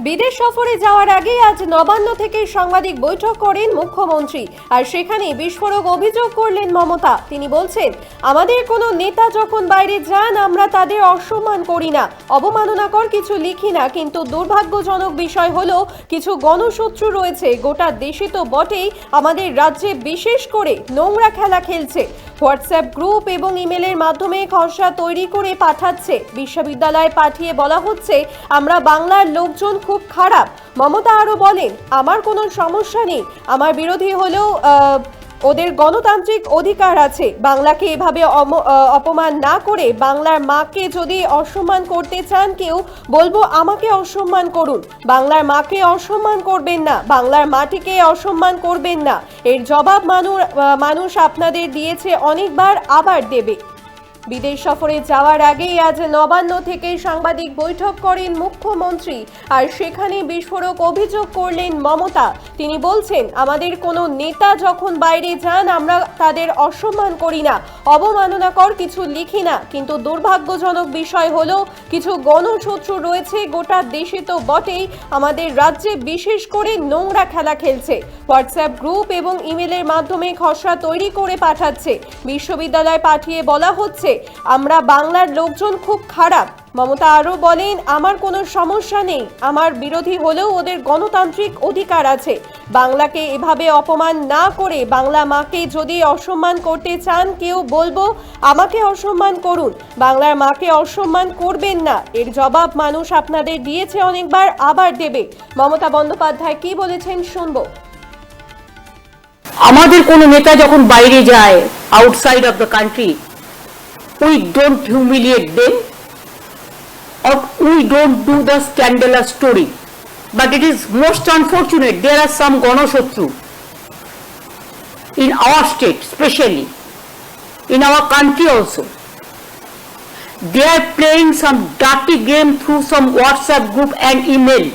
বিদেশ সফরে যাওয়ার আগে আজ নবান্ন থেকে সাংবাদিক বৈঠক করেন মুখ্যমন্ত্রী। আর সেখানে বিস্ফোরক অভিযোগ করলেন মমতা। তিনি বলছেন, আমাদের কোনো নেতা যখন বাইরে যান, আমরা তাদের অসম্মান করি না। অবমাননাকর কিছু লিখি না। কিন্তু দুর্ভাগ্যজনক বিষয় হলো, কিছু গণশত্রু রয়েছে। গোটা দেশে তো বটেই আমাদের রাজ্যে বিশেষ করে নোংরা খেলা খেলছে। হোয়াটসঅ্যাপ গ্রুপ এবং ইমেলের মাধ্যমে খসড়া তৈরি করে পাঠাচ্ছে। বিশ্ববিদ্যালয়ে পাঠিয়ে বলা হচ্ছে, আমরা বাংলার লোকজন খুব খারাপ। মমতা আরও বলেন, আমার কোনো সমস্যা নেই। আমার বিরোধী হলেও ওদের গণতান্ত্রিক অধিকার আছে। বাংলাকে এভাবে অপমান না করে বাংলার মাকে যদি অসম্মান করতে চান কেউ, বলব আমাকে অসম্মান করুন। বাংলার মাকে অসম্মান করবেন না, বাংলার মাটিকে অসম্মান করবেন না। এর জবাব মানুষ মানুষ আপনাদের দিয়েছে অনেকবার, আবার দেবে। বিদেশ সফরে যাওয়ার আগেই আজ নবান্ন থেকে সাংবাদিক বৈঠক করেন মুখ্যমন্ত্রী। আর সেখানে বিস্ফোরক অভিযোগ করলেন মমতা। তিনি বলছেন, আমাদের কোনো নেতা যখন বাইরে যান, আমরা তাদের অসম্মান করি না, অবমাননাকর কিছু লিখি না। কিন্তু দুর্ভাগ্যজনক বিষয় হলো, কিছু গণশত্রু রয়েছে, গোটা দেশে তো বটেই। আমাদের রাজ্যে বিশেষ করে নোংরা খেলা খেলছে। হোয়াটসঅ্যাপ গ্রুপ এবং ইমেলের মাধ্যমে খসড়া তৈরি করে পাঠাচ্ছে। বিশ্ববিদ্যালয়ে পাঠিয়ে বলা হচ্ছে আমরা বাংলার লোকজন খুব খারাপ। মমতা আরও বলেন, আমার কোনো সমস্যা নেই। আমার বিরোধী হলেও ওদের গণতান্ত্রিক অধিকার আছে। বাংলাকে এভাবে অপমান না করে বাংলা মাকে যদি অসম্মান করতে চান, কেউ বলব, আমাকে অসম্মান করুন। বাংলার মাকে অসম্মান করবেন না। এর জবাব মানুষ আপনাদের দিয়েছে অনেকবার, আবার দেবে। মমতা বন্দ্যোপাধ্যায় কি বলেছেন শুনব। আমাদের কোনো নেতা যখন বাইরে যায় outside of the country we don't humiliate them or we don't do the scandalous story. But it is most unfortunate there are some Ganashatru in our state especially, in our country also. They are playing some dirty game through some WhatsApp group and email.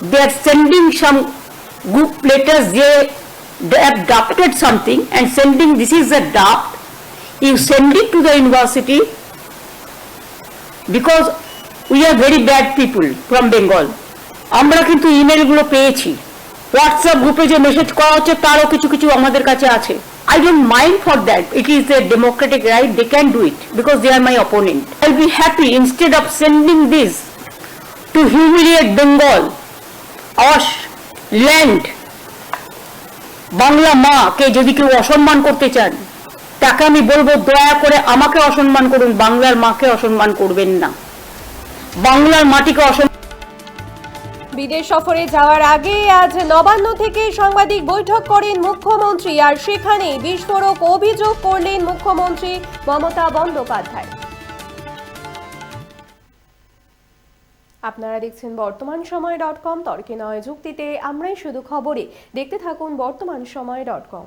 They are sending some group letters, they, they have drafted something and sending this is a draft You send it to the university because we are very bad people from Bengal আমরা কিন্তু ইমেলগুলো পেয়েছি। WhatsApp গ্রুপে যে message করা হচ্ছে, তারও কিছু কিছু আমাদের কাছে আছে। I don't mind for that it is a democratic right they can do it because they are my opponent I be happy instead of sending this to humiliate Bengal our land Bangla মাকে যদি কেউ অসম্মান করতে চান তাকে আমি বলব, দয়া করে আমাকে অসম্মান করুন, বাংলার মাকে অসম্মান করবেন না। বাংলার মাটিকে অসম্মান বিদেশ সফরে যাওয়ার আগে আজ নবান্ন থেকে সাংবাদিক বৈঠক করেন মুখ্যমন্ত্রী, আর সেখানে বিস্ফোরক অভিযোগ করলেন মুখ্যমন্ত্রী মমতা বন্দ্যোপাধ্যায়। আপনারা দেখছেন বর্তমান সময় ডট কম, তর্কে নয় যুক্তিতে আমরাই শুধু খবরে। দেখতে থাকুন বর্তমান সময় ডট কম।